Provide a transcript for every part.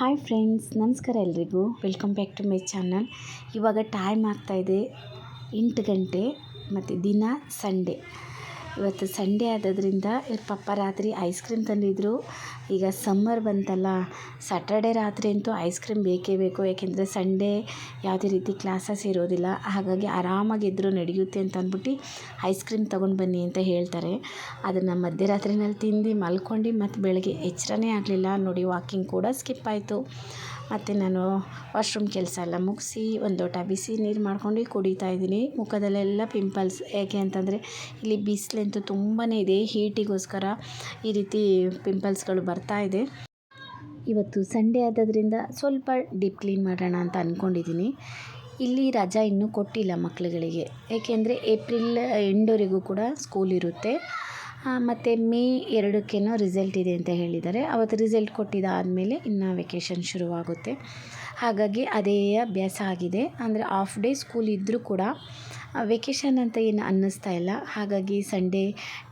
Hi friends, ನಮಸ್ಕಾರ ಎಲ್ರಿಗೂ. Welcome back to my channel ಇವಾಗ ಟೈಮ್ ಆಗ್ತಾಯಿದೆ ಎಂಟು ಗಂಟೆ ಮತ್ತು ದಿನ ಸಂಡೇ. ಇವತ್ತು ಸಂಡೇ ಆದದ್ರಿಂದ ಇವ್ರ ಪಪ್ಪ ರಾತ್ರಿ ಐಸ್ ಕ್ರೀಮ್ ತಂದಿದ್ದರು ಈಗ ಸಮ್ಮರ್ ಬಂತಲ್ಲ ಸ್ಯಾಟರ್ಡೇ ರಾತ್ರಿ ಅಂತೂ ಐಸ್ ಕ್ರೀಮ್ ಬೇಕೇ ಬೇಕು. ಏಕೆಂದರೆ ಸಂಡೇ ಯಾವುದೇ ರೀತಿ ಕ್ಲಾಸಸ್ ಇರೋದಿಲ್ಲ. ಹಾಗಾಗಿ ಆರಾಮಾಗಿ ಇದ್ದರೂ ನಡೆಯುತ್ತೆ ಅಂತ ಅಂದ್ಬಿಟ್ಟು ಐಸ್ ಕ್ರೀಮ್ ತೊಗೊಂಡು ಬನ್ನಿ ಅಂತ ಹೇಳ್ತಾರೆ. ಅದನ್ನು ಮಧ್ಯರಾತ್ರಿನಲ್ಲಿ ತಿಂದು ಮಲ್ಕೊಂಡು ಮತ್ತು ಬೆಳಗ್ಗೆ ಎಚ್ಚರನೇ ಆಗಲಿಲ್ಲ. ನೋಡಿ ವಾಕಿಂಗ್ ಕೂಡ ಸ್ಕಿಪ್ ಆಯಿತು. ಮತ್ತು ನಾನು ವಾಶ್ರೂಮ್ ಕೆಲಸ ಎಲ್ಲ ಮುಗಿಸಿ ಒಂದು ಲೋಟ ಬಿಸಿ ನೀರು ಮಾಡ್ಕೊಂಡು ಕುಡಿತಾ ಇದ್ದೀನಿ. ಮುಖದಲ್ಲೆಲ್ಲ ಪಿಂಪಲ್ಸ್ ಯಾಕೆ ಅಂತಂದರೆ ಇಲ್ಲಿ ಬಿಸಿಲಂತೂ ತುಂಬಾ ಇದೆ. ಹೀಟಿಗೋಸ್ಕರ ಈ ರೀತಿ ಪಿಂಪಲ್ಸ್ಗಳು ಬರ್ತಾ ಇದೆ. ಇವತ್ತು ಸಂಡೇ ಆದದ್ರಿಂದ ಸ್ವಲ್ಪ ಡೀಪ್ ಕ್ಲೀನ್ ಮಾಡೋಣ ಅಂತ ಅಂದ್ಕೊಂಡಿದ್ದೀನಿ ಇಲ್ಲಿ ರಜಾ ಇನ್ನೂ ಕೊಟ್ಟಿಲ್ಲ ಮಕ್ಕಳುಗಳಿಗೆ ಏಕೆಂದರೆ ಏಪ್ರಿಲ್ ಎಂಡವರೆಗೂ ಕೂಡ ಸ್ಕೂಲ್ ಇರುತ್ತೆ. ಮತ್ತು ಮೇ ಎರಡಕ್ಕೇನೋ ರಿಸಲ್ಟ್ ಇದೆ ಅಂತ ಹೇಳಿದ್ದಾರೆ. ಅವತ್ತು ರಿಸಲ್ಟ್ ಕೊಟ್ಟಿದ್ದಾದಮೇಲೆ ಇನ್ನು ವೆಕೇಷನ್ ಶುರುವಾಗುತ್ತೆ. ಹಾಗಾಗಿ ಅದೇ ಅಭ್ಯಾಸ ಆಗಿದೆ. ಅಂದರೆ ಆಫ್ ಡೇ ಸ್ಕೂಲ್ ಇದ್ದರೂ ಕೂಡ ವೆಕೇಷನ್ ಅಂತ ಏನು ಅನ್ನಿಸ್ತಾ ಇಲ್ಲ. ಹಾಗಾಗಿ ಸಂಡೇ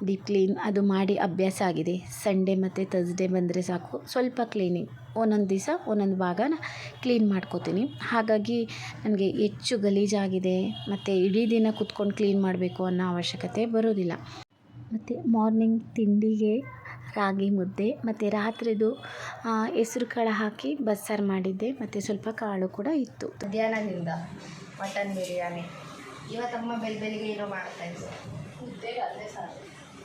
ಡೀಪ್ ಕ್ಲೀನ್ ಅದು ಮಾಡಿ ಅಭ್ಯಾಸ ಆಗಿದೆ. ಸಂಡೇ ಮತ್ತು ತರ್ಸ್ಡೇ ಬಂದರೆ ಸಾಕು. ಸ್ವಲ್ಪ ಕ್ಲೀನಿಂಗ್ ಒಂದೊಂದು ದಿವಸ, ಒಂದೊಂದು ಭಾಗನ ಕ್ಲೀನ್ ಮಾಡ್ಕೋತೀನಿ. ಹಾಗಾಗಿ ನನಗೆ ಹೆಚ್ಚು ಗಲೀಜಾಗಿದೆ. ಮತ್ತು ಇಡೀ ದಿನ ಕುತ್ಕೊಂಡು ಕ್ಲೀನ್ ಮಾಡಬೇಕು ಅನ್ನೋ ಅವಶ್ಯಕತೆ ಬರೋದಿಲ್ಲ. ಮತ್ತು ಮಾರ್ನಿಂಗ್ ತಿಂಡಿಗೆ ರಾಗಿ ಮುದ್ದೆ ಮತ್ತು ರಾತ್ರಿದು ಹೆಸ್ರು ಕಾಳು ಹಾಕಿ ಬಸ್ಸಾರು ಮಾಡಿದ್ದೆ. ಮತ್ತು ಸ್ವಲ್ಪ ಕಾಳು ಕೂಡ ಇತ್ತು. ಮಧ್ಯಾಹ್ನದಿಂದ ಮಟನ್ ಬಿರಿಯಾನಿ. ಇವತ್ತಮ್ಮ ಬೆಲ್ ಬೆಳಿಗ್ಗೆ ಏನೋ ಮಾಡ್ತಾಯಿದ್ರು ಮುದ್ದೆಗೆ ಅದೇ ಸಾರು.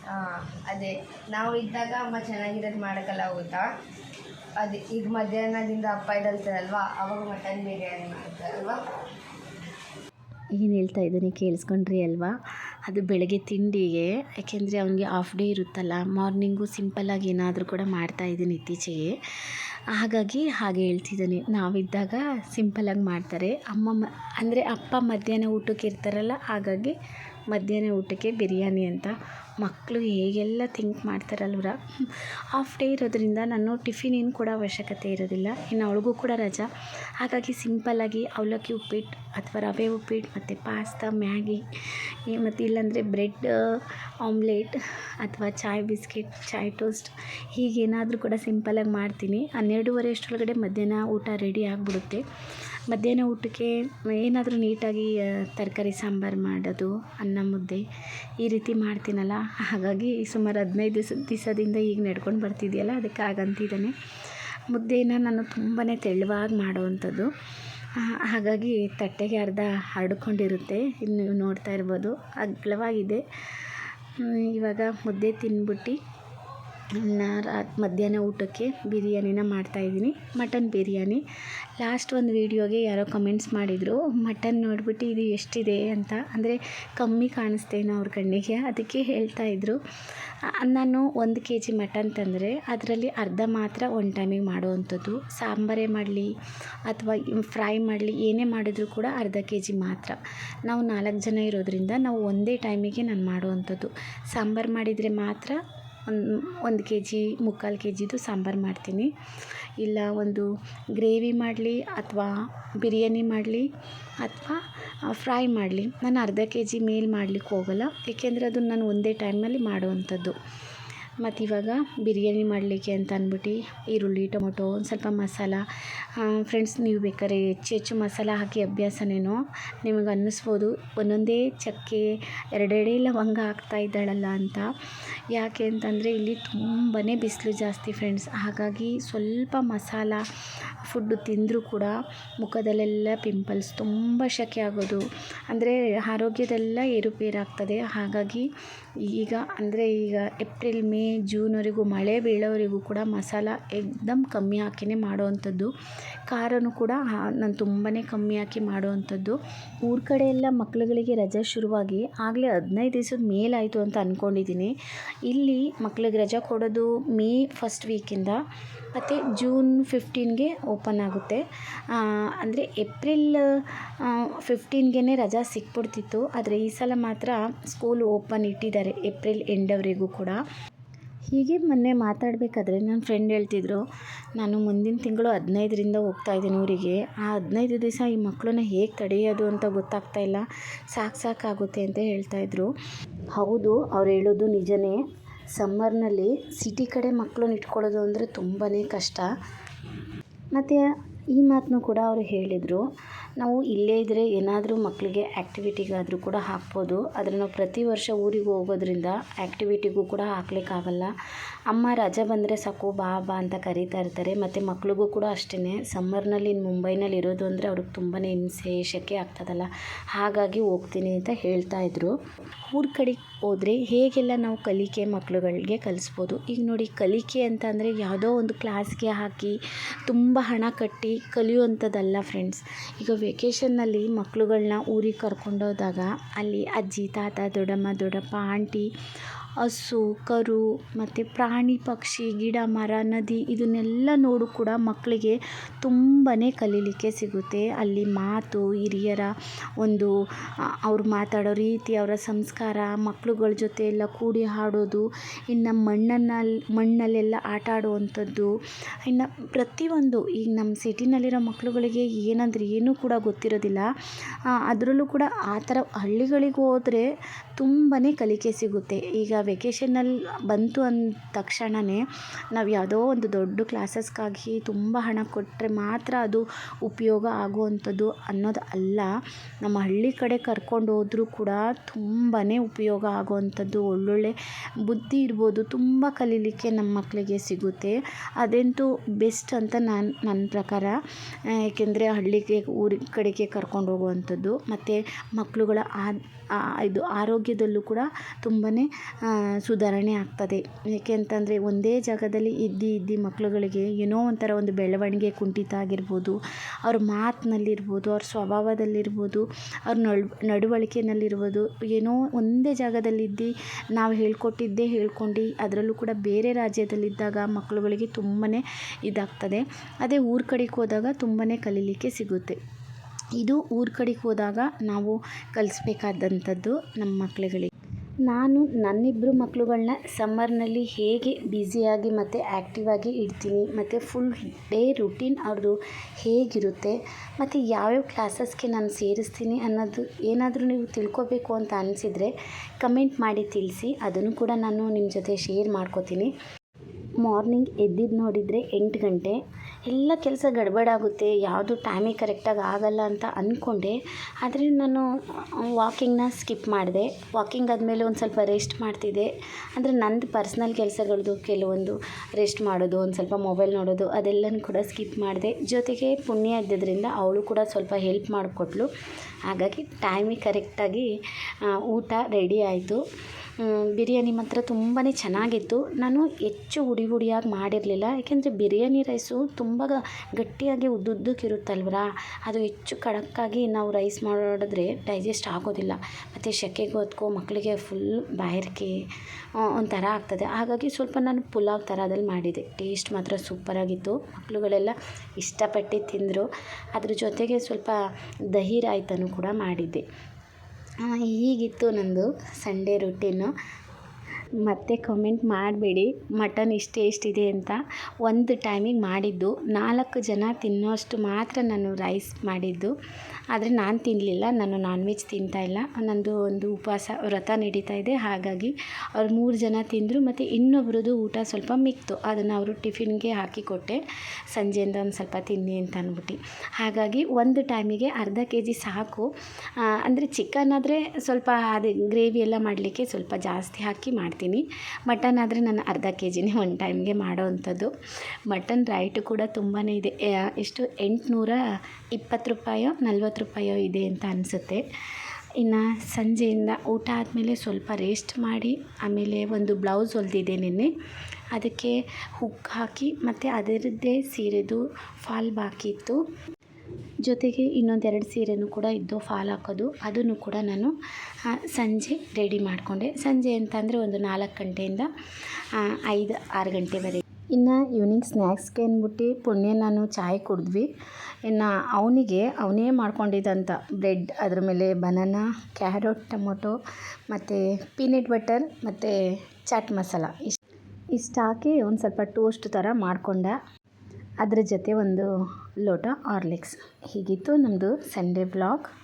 ಹಾಂ ಅದೇ. ನಾವು ಇದ್ದಾಗ ಅಮ್ಮ ಚೆನ್ನಾಗಿರೋದು ಮಾಡೋಕ್ಕಲ್ಲ ಹೋಗುತ್ತಾ ಅದೇ ಈಗ ಮಧ್ಯಾಹ್ನದಿಂದ ಅಪ್ಪ ಇದ್ದಲ್ತಾರಲ್ವಾ ಅವಾಗ ಮಟನ್ ಬಿರಿಯಾನಿ ಮಾಡ್ತಾರಲ್ವಾ? ಏನು ಹೇಳ್ತಾ ಇದ್ದೀನಿ ಕೇಳಿಸ್ಕೊಂಡ್ರಿ ಅಲ್ವಾ? ಅದು ಬೆಳಗ್ಗೆ ತಿಂಡಿಗೆ, ಯಾಕೆಂದರೆ ಅವನಿಗೆ ಆಫ್ ಡೇ ಇರುತ್ತಲ್ಲ ಮಾರ್ನಿಂಗು ಸಿಂಪಲ್ಲಾಗಿ ಏನಾದರೂ ಕೂಡ ಮಾಡ್ತಾ ಇದ್ದೀನಿ ಇತ್ತೀಚೆಗೆ. ಹಾಗಾಗಿ ಹಾಗೆ ಹೇಳ್ತಿದ್ದಾನೆ. ನಾವಿದ್ದಾಗ ಸಿಂಪಲ್ಲಾಗಿ ಮಾಡ್ತಾರೆ. ಅಮ್ಮ ಮ, ಅಂದರೆ ಅಪ್ಪ ಮಧ್ಯಾಹ್ನ ಊಟಕ್ಕೆ ಇರ್ತಾರಲ್ಲ, ಹಾಗಾಗಿ ಮಧ್ಯಾಹ್ನ ಊಟಕ್ಕೆ ಬಿರಿಯಾನಿ ಅಂತ ಮಕ್ಕಳು ಹೇಗೆಲ್ಲ ಥಿಂಕ್ ಮಾಡ್ತಾರಲ್ವರ ಹಾಫ್ ಡೇ ಇರೋದ್ರಿಂದ ನಾನು ಟಿಫಿನ್ ಏನು ಕೊಡೋ ಅವಶ್ಯಕತೆ ಇರೋದಿಲ್ಲ. ಇನ್ನು ಅವಳಿಗೂ ಕೂಡ ರಜಾ. ಹಾಗಾಗಿ ಸಿಂಪಲ್ಲಾಗಿ ಅವಲಕ್ಕಿ ಉಪ್ಪಿಟ್ಟು ಅಥವಾ ರವೆ ಉಪ್ಪಿಟ್ಟು ಮತ್ತು ಪಾಸ್ತಾ ಮ್ಯಾಗಿ ಮತ್ತು ಇಲ್ಲಾಂದರೆ ಬ್ರೆಡ್ ಆಮ್ಲೆಟ್ ಅಥವಾ ಚಾಯ್ ಬಿಸ್ಕೆಟ್, ಚಾಯ್ ಟೋಸ್ಟ್ ಹೀಗೇನಾದರೂ ಕೂಡ ಸಿಂಪಲ್ಲಾಗಿ ಮಾಡ್ತೀನಿ. ಹನ್ನೆರಡೂವರೆ ಅಷ್ಟರೊಳಗಡೆ ಮಧ್ಯಾಹ್ನ ಊಟ ರೆಡಿ ಆಗಿಬಿಡುತ್ತೆ. ಮಧ್ಯಾಹ್ನ ಊಟಕ್ಕೆ ಏನಾದರೂ ನೀಟಾಗಿ ತರಕಾರಿ ಸಾಂಬಾರು ಮಾಡೋದು, ಅನ್ನ ಮುದ್ದೆ ಈ ರೀತಿ ಮಾಡ್ತೀನಲ್ಲ ಹಾಗಾಗಿ ಸುಮಾರು ಹದಿನೈದು ದಿವಸ ದಿವಸದಿಂದ ಈಗ ನಡ್ಕೊಂಡು ಬರ್ತಿದೆಯಲ್ಲ, ಅದಕ್ಕೆ ಹಾಗಂತಿದ್ದಾನೆ. ಮುದ್ದೆನ ನಾನು ತುಂಬಾ ತೆಳುವಾಗಿ ಮಾಡುವಂಥದ್ದು. ಹಾಗಾಗಿ ತಟ್ಟೆಗೆ ಅರ್ಧ ಹರಡ್ಕೊಂಡಿರುತ್ತೆ. ಇನ್ನು ನೀವು ನೋಡ್ತಾ ಇರ್ಬೋದು. ಅಗಲವಾಗಿದೆ. ಇವಾಗ ಮುದ್ದೆ ತಿಂದ್ಬಿಟ್ಟು ನಾ ರಾತ್ ಮಧ್ಯಾಹ್ನ ಊಟಕ್ಕೆ ಬಿರಿಯಾನಿನ ಮಾಡ್ತಾಯಿದ್ದೀನಿ ಮಟನ್ ಬಿರಿಯಾನಿ. ಲಾಸ್ಟ್ ಒಂದು ವೀಡಿಯೋಗೆ ಯಾರೋ ಕಮೆಂಟ್ಸ್ ಮಾಡಿದರು, ಮಟನ್ ನೋಡ್ಬಿಟ್ಟು ಇದು ಎಷ್ಟಿದೆ ಅಂತ. ಅಂದರೆ ಕಮ್ಮಿ ಕಾಣಿಸ್ತೇನೋ ಅವ್ರ ಕಣ್ಣಿಗೆ, ಅದಕ್ಕೆ ಹೇಳ್ತಾ ಇದ್ದರು ನಾನು ಒಂದು ಕೆ ಜಿ ಮಟನ್ ತಂದರೆ ಅದರಲ್ಲಿ ಅರ್ಧ ಮಾತ್ರ ಒನ್ ಟೈಮಿಗೆ ಮಾಡುವಂಥದ್ದು. ಸಾಂಬಾರೇ ಮಾಡಲಿ ಅಥವಾ ಫ್ರೈ ಮಾಡಲಿ, ಏನೇ ಮಾಡಿದರೂ ಕೂಡ ಅರ್ಧ ಕೆ ಜಿ ಮಾತ್ರ. ನಾವು ನಾಲ್ಕು ಜನ ಇರೋದರಿಂದ ನಾವು ಒಂದೇ ಟೈಮಿಗೆ ನಾನು ಮಾಡುವಂಥದ್ದು. ಸಾಂಬಾರು ಮಾಡಿದರೆ ಮಾತ್ರ ಒಂದು ಒಂದು ಕೆ ಜಿ ಮುಕ್ಕಾಲು ಕೆ ಜಿದು ಸಾಂಬಾರು ಮಾಡ್ತೀನಿ. ಇಲ್ಲ ಒಂದು ಗ್ರೇವಿ ಮಾಡಲಿ ಅಥವಾ ಬಿರಿಯಾನಿ ಮಾಡಲಿ ಅಥವಾ ಫ್ರೈ ಮಾಡಲಿ. ನಾನು ಅರ್ಧ ಕೆ ಜಿ ಮೇಲೆ ಮಾಡ್ಲಿಕ್ಕೆ ಹೋಗಲ್ಲ. ಏಕೆಂದರೆ ಅದು ನಾನು ಒಂದೇ ಟೈಮಲ್ಲಿ ಮಾಡುವಂಥದ್ದು. ಮತ್ತು ಇವಾಗ ಬಿರಿಯಾನಿ ಮಾಡಲಿಕ್ಕೆ ಅಂತ ಅಂದ್ಬಿಟ್ಟು ಈರುಳ್ಳಿ, ಟೊಮೊಟೊ, ಒಂದು ಸ್ವಲ್ಪ ಮಸಾಲ ಫ್ರೆಂಡ್ಸ್ ನೀವು ಬೇಕಾದ್ರೆ ಹೆಚ್ಚು ಹೆಚ್ಚು ಮಸಾಲ ಹಾಕಿ ಅಭ್ಯಾಸನೇನೋ ನಿಮಗೆ ಅನ್ನಿಸ್ಬೋದು. ಒಂದೊಂದೇ ಚಕ್ಕೆ, ಎರಡೆರಡೇ ಲವಂಗ ಹಾಕ್ತಾ ಇದ್ದಾಳಲ್ಲ ಅಂತ. ಯಾಕೆ ಅಂತಂದರೆ ಇಲ್ಲಿ ತುಂಬಾ ಬಿಸಿಲು ಜಾಸ್ತಿ ಫ್ರೆಂಡ್ಸ್ ಹಾಗಾಗಿ ಸ್ವಲ್ಪ ಮಸಾಲ ಫುಡ್ಡು ತಿಂದರೂ ಕೂಡ ಮುಖದಲ್ಲೆಲ್ಲ ಪಿಂಪಲ್ಸ್ ತುಂಬ ಸೆಕೆ ಆಗೋದು. ಅಂದರೆ ಆರೋಗ್ಯದೆಲ್ಲ ಏರುಪೇರಾಗ್ತದೆ. ಹಾಗಾಗಿ ಈಗ, ಅಂದರೆ ಈಗ ಏಪ್ರಿಲ್, ಮೇ ಜೂನ್ವರೆಗೂ ಮಳೆ ಬೀಳೋವರೆಗೂ ಕೂಡ ಮಸಾಲ ಏಕ್ದಮ್ ಕಮ್ಮಿ ಹಾಕಿಯೇ ಮಾಡೋವಂಥದ್ದು. ಖಾರನೂ ಕೂಡ ನಾನು ತುಂಬಾ ಕಮ್ಮಿ ಹಾಕಿ ಮಾಡುವಂಥದ್ದು. ಊರ ಕಡೆ ಎಲ್ಲ ಮಕ್ಳುಗಳಿಗೆ ರಜೆ ಶುರುವಾಗಿ ಆಗಲೇ ಹದಿನೈದು ದಿವ್ಸದ ಮೇಲಾಯಿತು ಅಂತ ಅಂದ್ಕೊಂಡಿದ್ದೀನಿ ಇಲ್ಲಿ ಮಕ್ಳಿಗೆ ರಜೆ ಕೊಡೋದು ಮೇ ಫಸ್ಟ್ ವೀಕಿಂದ ಮತ್ತು ಜೂನ್ ಫಿಫ್ಟೀನ್ಗೆ ಓಪನ್ ಆಗುತ್ತೆ. ಅಂದರೆ ಏಪ್ರಿಲ್ ಫಿಫ್ಟೀನ್ಗೆ ರಜಾ ಸಿಕ್ಬಿಡ್ತಿತ್ತು. ಆದರೆ ಈ ಸಲ ಮಾತ್ರ ಸ್ಕೂಲ್ ಓಪನ್ ಇಟ್ಟಿದ್ದಾರೆ, ಏಪ್ರಿಲ್ ಎಂಡವರೆಗೂ ಕೂಡ. ಹೀಗೆ ಮೊನ್ನೆ ಮಾತಾಡಬೇಕಾದ್ರೆ ನನ್ನ ಫ್ರೆಂಡ್ ಹೇಳ್ತಿದ್ರು, ನಾನು ಮುಂದಿನ ತಿಂಗಳು ಹದಿನೈದರಿಂದ ಹೋಗ್ತಾ ಇದ್ದೀನಿ ಊರಿಗೆ. ಆ ಹದಿನೈದು ದಿವಸ ಈ ಮಕ್ಕಳನ್ನ ಹೇಗೆ ತಡೆಯೋದು ಅಂತ ಗೊತ್ತಾಗ್ತಾ ಇಲ್ಲ. ಸಾಕು ಸಾಕಾಗುತ್ತೆ ಅಂತ ಹೇಳ್ತಾಯಿದ್ರು ಹೌದು, ಅವ್ರು ಹೇಳೋದು ನಿಜನೇ. ಸಮ್ಮರ್ನಲ್ಲಿ ಸಿಟಿ ಕಡೆ ಮಕ್ಳನ್ನ ಇಟ್ಕೊಳ್ಳೋದು ಅಂದರೆ ತುಂಬಾ ಕಷ್ಟ. ಮತ್ತು ಈ ಮಾತನ್ನು ಕೂಡ ಅವರು ಹೇಳಿದರು. ನಾವು ಇಲ್ಲೇ ಇದ್ದರೆ ಏನಾದರೂ ಮಕ್ಕಳಿಗೆ ಆ್ಯಕ್ಟಿವಿಟಿಗಾದರೂ ಕೂಡ ಹಾಕ್ಬೋದು. ಆದರೆ ನಾವು ಪ್ರತಿ ವರ್ಷ ಊರಿಗೆ ಹೋಗೋದ್ರಿಂದ ಆ್ಯಕ್ಟಿವಿಟಿಗೂ ಕೂಡ ಹಾಕ್ಲಿಕ್ಕಾಗಲ್ಲ. ಅಮ್ಮ ರಜೆ ಬಂದರೆ ಸಾಕು, ಬಾ ಬಾ ಅಂತ ಕರೀತಾ ಇರ್ತಾರೆ. ಮತ್ತು ಮಕ್ಕಳಿಗೂ ಕೂಡ ಅಷ್ಟೇ ಸಮ್ಮರ್ನಲ್ಲಿ ಇನ್ನು ಮುಂಬೈನಲ್ಲಿ ಇರೋದು ಅಂದರೆ ಅವ್ರಿಗೆ ತುಂಬಾ ಹಿಂಸೆ ಶೆಕೆ ಆಗ್ತದಲ್ಲ. ಹಾಗಾಗಿ ಹೋಗ್ತೀನಿ ಅಂತ ಹೇಳ್ತಾ ಇದ್ರು. ಊರ ಕಡೆ ಹೋದರೆ ಹೇಗೆಲ್ಲ ನಾವು ಕಲಿಕೆ ಮಕ್ಕಳುಗಳಿಗೆ ಕಲಿಸ್ಬೋದು? ಈಗ ನೋಡಿ ಕಲಿಕೆ ಅಂತ ಅಂದರೆ ಯಾವುದೋ ಒಂದು ಕ್ಲಾಸ್ಗೆ ಹಾಕಿ ತುಂಬ ಹಣ ಕಟ್ಟಿ ಕಲಿಯುವಂಥದ್ದಲ್ಲ ಫ್ರೆಂಡ್ಸ್ ಈಗ ವೆಕೇಷನ್ನಲ್ಲಿ ಮಕ್ಳುಗಳನ್ನ ಊರಿಗೆ ಕರ್ಕೊಂಡೋದಾಗ ಅಲ್ಲಿ ಅಜ್ಜಿ ತಾತ ದೊಡ್ಡಮ್ಮ ದೊಡ್ಡಪ್ಪ ಆಂಟಿ ಹಸು, ಕರು ಮತ್ತು ಪ್ರಾಣಿ, ಪಕ್ಷಿ, ಗಿಡ, ಮರ, ನದಿ ಇದನ್ನೆಲ್ಲ ನೋಡು ಕೂಡ ಮಕ್ಕಳಿಗೆ ತುಂಬಾ ಕಲೀಲಿಕ್ಕೆ ಸಿಗುತ್ತೆ. ಅಲ್ಲಿ ಮಾತು, ಹಿರಿಯರ ಒಂದು ಅವ್ರು ಮಾತಾಡೋ ರೀತಿ, ಅವರ ಸಂಸ್ಕಾರ, ಮಕ್ಳುಗಳ ಜೊತೆ ಎಲ್ಲ ಕೂಡಿ ಹಾಡೋದು, ಇನ್ನು ಮಣ್ಣನ್ನಲ್ಲಿ, ಮಣ್ಣಲ್ಲೆಲ್ಲ ಆಟ ಆಡುವಂಥದ್ದು, ಇನ್ನು ಪ್ರತಿಯೊಂದು ಈಗ ನಮ್ಮ ಸಿಟಿನಲ್ಲಿರೋ ಮಕ್ಕಳುಗಳಿಗೆ ಏನಂದ್ರೆ ಏನೂ ಕೂಡ ಗೊತ್ತಿರೋದಿಲ್ಲ. ಅದರಲ್ಲೂ ಕೂಡ ಆ ಥರ ಹಳ್ಳಿಗಳಿಗೆ ಹೋದರೆ ತುಂಬಾ ಕಲಿಕೆ ಸಿಗುತ್ತೆ. ಈಗ ವೆಕೇಷನಲ್ಲಿ ಬಂತು ಅಂದ ತಕ್ಷಣವೇ ನಾವು ಯಾವುದೋ ಒಂದು ದೊಡ್ಡ ಕ್ಲಾಸಸ್ಗಾಗಿ ತುಂಬ ಹಣ ಕೊಟ್ಟರೆ ಮಾತ್ರ ಅದು ಉಪಯೋಗ ಆಗುವಂಥದ್ದು ಅನ್ನೋದು ಅಲ್ಲ. ನಮ್ಮ ಹಳ್ಳಿ ಕಡೆ ಕರ್ಕೊಂಡು ಹೋದ್ರೂ ಕೂಡ ತುಂಬಾ ಉಪಯೋಗ ಆಗುವಂಥದ್ದು. ಒಳ್ಳೊಳ್ಳೆ ಬುದ್ಧಿ ಇರ್ಬೋದು, ತುಂಬ ಕಲೀಲಿಕ್ಕೆ ನಮ್ಮ ಮಕ್ಕಳಿಗೆ ಸಿಗುತ್ತೆ. ಅದಂತೂ ಬೆಸ್ಟ್ ಅಂತ ನಾನು ನನ್ನ ಪ್ರಕಾರ. ಏಕೆಂದರೆ ಹಳ್ಳಿಗೆ, ಊರಿನ ಕಡೆಗೆ ಕರ್ಕೊಂಡು ಹೋಗುವಂಥದ್ದು. ಮತ್ತು ಮಕ್ಕಳುಗಳ ಇದು ಆರೋಗ್ಯದಲ್ಲೂ ಕೂಡ ತುಂಬಾ ಸುಧಾರಣೆ ಆಗ್ತದೆ. ಏಕೆ ಅಂತಂದರೆ ಒಂದೇ ಜಾಗದಲ್ಲಿ ಇದ್ದು ಇದ್ದು ಮಕ್ಳುಗಳಿಗೆ ಏನೋ ಒಂಥರ ಒಂದು ಬೆಳವಣಿಗೆ ಕುಂಠಿತ ಆಗಿರ್ಬೋದು ಅವ್ರ ಮಾತಿನಲ್ಲಿರ್ಬೋದು, ಅವ್ರ ಸ್ವಭಾವದಲ್ಲಿರ್ಬೋದು, ಅವ್ರ ನಡ್ ನಡವಳಿಕೆಯಲ್ಲಿರ್ಬೋದು ಏನೋ ಒಂದೇ ಜಾಗದಲ್ಲಿದ್ದು ನಾವು ಹೇಳ್ಕೊಟ್ಟಿದ್ದೇ ಹೇಳ್ಕೊಂಡು, ಅದರಲ್ಲೂ ಕೂಡ ಬೇರೆ ರಾಜ್ಯದಲ್ಲಿದ್ದಾಗ ಮಕ್ಕಳುಗಳಿಗೆ ತುಂಬಾ ಇದಾಗ್ತದೆ. ಅದೇ ಊರ ಕಡೆಗೆ ಹೋದಾಗ ತುಂಬಾ ಕಲೀಲಿಕ್ಕೆ ಸಿಗುತ್ತೆ. ಇದು ಊರ ಕಡೆಗೆ ಹೋದಾಗ ನಾವು ಕಲಿಸ್ಬೇಕಾದಂಥದ್ದು ನಮ್ಮ ಮಕ್ಳುಗಳಿಗೆ. ನಾನು ನನ್ನಿಬ್ಬರು ಮಕ್ಳುಗಳನ್ನ ಸಮ್ಮರ್ನಲ್ಲಿ ಹೇಗೆ ಬ್ಯುಸಿಯಾಗಿ ಮತ್ತು ಆ್ಯಕ್ಟಿವಾಗಿ ಇಡ್ತೀನಿ, ಮತ್ತು ಫುಲ್ ಡೇ ರುಟೀನ್ ಅವ್ರದ್ದು ಹೇಗಿರುತ್ತೆ, ಮತ್ತು ಯಾವ್ಯಾವ ಕ್ಲಾಸಸ್ಗೆ ನಾನು ಸೇರಿಸ್ತೀನಿ ಅನ್ನೋದು ಏನಾದರೂ ನೀವು ತಿಳ್ಕೊಬೇಕು ಅಂತ ಅನಿಸಿದರೆ ಕಮೆಂಟ್ ಮಾಡಿ ತಿಳಿಸಿ, ಅದನ್ನು ಕೂಡ ನಾನು ನಿಮ್ಮ ಜೊತೆ ಶೇರ್ ಮಾಡ್ಕೋತೀನಿ. ಮಾರ್ನಿಂಗ್ ಎದ್ದಿದ್ದು ನೋಡಿದರೆ ಎಂಟು ಗಂಟೆ ಎಲ್ಲ ಕೆಲಸ ಗಡ್ಬಡಾಗುತ್ತೆ, ಯಾವುದು ಟೈಮಿಗೆ ಕರೆಕ್ಟಾಗಿ ಆಗಲ್ಲ ಅಂತ ಅಂದ್ಕೊಂಡೆ ಆದರೆ ನಾನು ವಾಕಿಂಗ್ನ ಸ್ಕಿಪ್ ಮಾಡಿದೆ. ವಾಕಿಂಗ್ ಆದಮೇಲೆ ಒಂದು ಸ್ವಲ್ಪ ರೆಸ್ಟ್ ಮಾಡ್ತಿದ್ದೆ. ಅಂದರೆ ನಂದು ಪರ್ಸ್ನಲ್ ಕೆಲಸಗಳದ್ದು ಕೆಲವೊಂದು ರೆಸ್ಟ್ ಮಾಡೋದು, ಒಂದು ಸ್ವಲ್ಪ ಮೊಬೈಲ್ ನೋಡೋದು, ಅದೆಲ್ಲನೂ ಕೂಡ ಸ್ಕಿಪ್ ಮಾಡಿದೆ. ಜೊತೆಗೆ ಪುಣ್ಯ ಇದ್ದಿದ್ದರಿಂದ ಅವಳು ಕೂಡ ಸ್ವಲ್ಪ ಹೆಲ್ಪ್ ಮಾಡಿಕೊಟ್ಲು. ಹಾಗಾಗಿ ಟೈಮಿಗೆ ಕರೆಕ್ಟಾಗಿ ಊಟ ರೆಡಿ ಆಯಿತು. ಬಿರಿಯಾನಿ ಮಾತ್ರ ತುಂಬಾ ಚೆನ್ನಾಗಿತ್ತು. ನಾನು ಹೆಚ್ಚು ಹುಡಿ ಹುಡಿಯಾಗಿ ಮಾಡಿರಲಿಲ್ಲ. ಯಾಕೆಂದರೆ ಬಿರಿಯಾನಿ ರೈಸು ತುಂಬ ಗಟ್ಟಿಯಾಗಿ ಉದ್ದುದ್ದಕ್ಕೆ ಇರುತ್ತಲ್ವರ ಅದು ಹೆಚ್ಚು ಖಡಕ್ಕಾಗಿ ನಾವು ರೈಸ್ ಮಾಡಿದ್ರೆ ಡೈಜೆಸ್ಟ್ ಆಗೋದಿಲ್ಲ. ಮತ್ತು ಸೆಕೆಗೂ ಅದಕ್ಕೂ ಮಕ್ಕಳಿಗೆ ಫುಲ್ ಬಾಯಾರಿಕೆ ಒಂಥರ ಆಗ್ತದೆ. ಹಾಗಾಗಿ ಸ್ವಲ್ಪ ನಾನು ಪುಲಾವ್ ಥರದಲ್ಲಿ ಮಾಡಿದೆ. ಟೇಸ್ಟ್ ಮಾತ್ರ ಸೂಪರಾಗಿತ್ತು. ಮಕ್ಕಳುಗಳೆಲ್ಲ ಇಷ್ಟಪಟ್ಟು ತಿಂದರು. ಅದ್ರ ಜೊತೆಗೆ ಸ್ವಲ್ಪ ದಹಿ ರಾಯ್ತನೂ ಕೂಡ ಮಾಡಿದ್ದೆ. ಹೀಗಿತ್ತು ನಂದು ಸಂಡೇ ರುಟೀನು ಮತ್ತೆ ಕಮೆಂಟ್ ಮಾಡಬೇಡಿ. ಮಟನ್ ಇಷ್ಟು ಎಷ್ಟಿದೆ ಅಂತ ಒಂದು ಟೈಮಿಗೆ ಮಾಡಿದ್ದು. ನಾಲ್ಕು ಜನ ತಿನ್ನೋಷ್ಟು ಮಾತ್ರ ನಾನು ರೈಸ್ ಮಾಡಿದ್ದು. ಆದರೆ ನಾನು ತಿನ್ನಲಿಲ್ಲ ನಾನು ನಾನ್ ವೆಜ್ ಇಲ್ಲ. ನನ್ನದು ಒಂದು ಉಪವಾಸ, ವ್ರತ ನಡೀತಾ ಇದೆ. ಹಾಗಾಗಿ ಅವ್ರು ಮೂರು ಜನ ತಿಂದರು ಮತ್ತು ಇನ್ನೊಬ್ರದ್ದು ಊಟ ಸ್ವಲ್ಪ ಮಿಕ್ತು ಅದನ್ನು ಅವರು ಟಿಫಿನ್ಗೆ ಹಾಕಿ ಕೊಟ್ಟೆ ಸಂಜೆಯಿಂದ ಒಂದು ಸ್ವಲ್ಪ ತಿನ್ನಿ ಅಂತ ಅಂದ್ಬಿಟ್ಟು ಹಾಗಾಗಿ ಒಂದು ಟೈಮಿಗೆ ಅರ್ಧ ಕೆ ಜಿ ಸಾಕು. ಅಂದರೆ ಚಿಕನ್ ಆದರೆ ಸ್ವಲ್ಪ ಅದು ಗ್ರೇವಿ ಎಲ್ಲ ಮಾಡಲಿಕ್ಕೆ ಸ್ವಲ್ಪ ಜಾಸ್ತಿ ಹಾಕಿ ಮಾಡ್ತೀನಿ. ಮಟನ್ ಆದರೆ ನಾನು ಅರ್ಧ ಕೆ ಜಿನೇ ಒನ್ ಟೈಮ್ಗೆ ಮಾಡೋ ಅಂಥದ್ದು. ಮಟನ್ ರೈಟು ಕೂಡ ತುಂಬಾ ಇದೆ. ಎಷ್ಟು? ಎಂಟುನೂರ ಇಪ್ಪತ್ತು ರೂಪಾಯೋ, ನಲ್ವತ್ತು ರೂಪಾಯೋ ಇದೆ ಅಂತ ಅನಿಸುತ್ತೆ. ಇನ್ನು ಸಂಜೆಯಿಂದ ಊಟ ಆದಮೇಲೆ ಸ್ವಲ್ಪ ರೇಸ್ಟ್ ಮಾಡಿ, ಆಮೇಲೆ ಒಂದು ಬ್ಲೌಸ್ ಹೊಲ್ದಿದೆ ನಿನ್ನೆ. ಅದಕ್ಕೆ ಹುಕ್ ಹಾಕಿ ಮತ್ತು ಅದರದ್ದೇ ಸೀರೆದು ಫಾಲ್ ಬಾಕಿ ಇತ್ತು ಜೊತೆಗೆ ಇನ್ನೊಂದೆರಡು ಸೀರೆನೂ ಕೂಡ ಇದ್ದು ಫಾಲ್ ಹಾಕೋದು ಅದನ್ನು ಕೂಡ ನಾನು ಸಂಜೆ ರೆಡಿ ಮಾಡಿಕೊಂಡೆ. ಸಂಜೆ ಅಂತಂದರೆ ಒಂದು ನಾಲ್ಕು ಗಂಟೆಯಿಂದ ಐದು, ಆರು ಗಂಟೆವರೆಗೆ. ಇನ್ನು ಈವ್ನಿಂಗ್ ಸ್ನ್ಯಾಕ್ಸ್ಗೆ ಅಂದ್ಬಿಟ್ಟು ಪುಣ್ಯ ನಾನು ಚಾಯ್ ಕುಡಿದ್ವಿ. ಇನ್ನು ಅವನಿಗೆ, ಅವನೇ ಮಾಡ್ಕೊಂಡಿದ್ದಂಥ ಬ್ರೆಡ್ ಅದ್ರ ಮೇಲೆ ಬನಾನಾ ಕ್ಯಾರೋಟ್ ಟೊಮೊಟೊ, ಮತ್ತು ಪೀನಟ್ ಬಟರ್ ಮತ್ತು ಚಾಟ್ ಮಸಾಲ ಇಷ್ಟು ಇಷ್ಟು ಹಾಕಿ ಒಂದು ಸ್ವಲ್ಪ ಟೋಸ್ಟ್ ಥರ ಮಾಡಿಕೊಂಡ. ಅದ್ರ ಜೊತೆ ಒಂದು ಲೋಟ ಆರ್ಲಿಕ್ಸ್. ಹೀಗಿತ್ತು ನಮ್ಮದು ಸಂಡೇ ಬ್ಲಾಗ್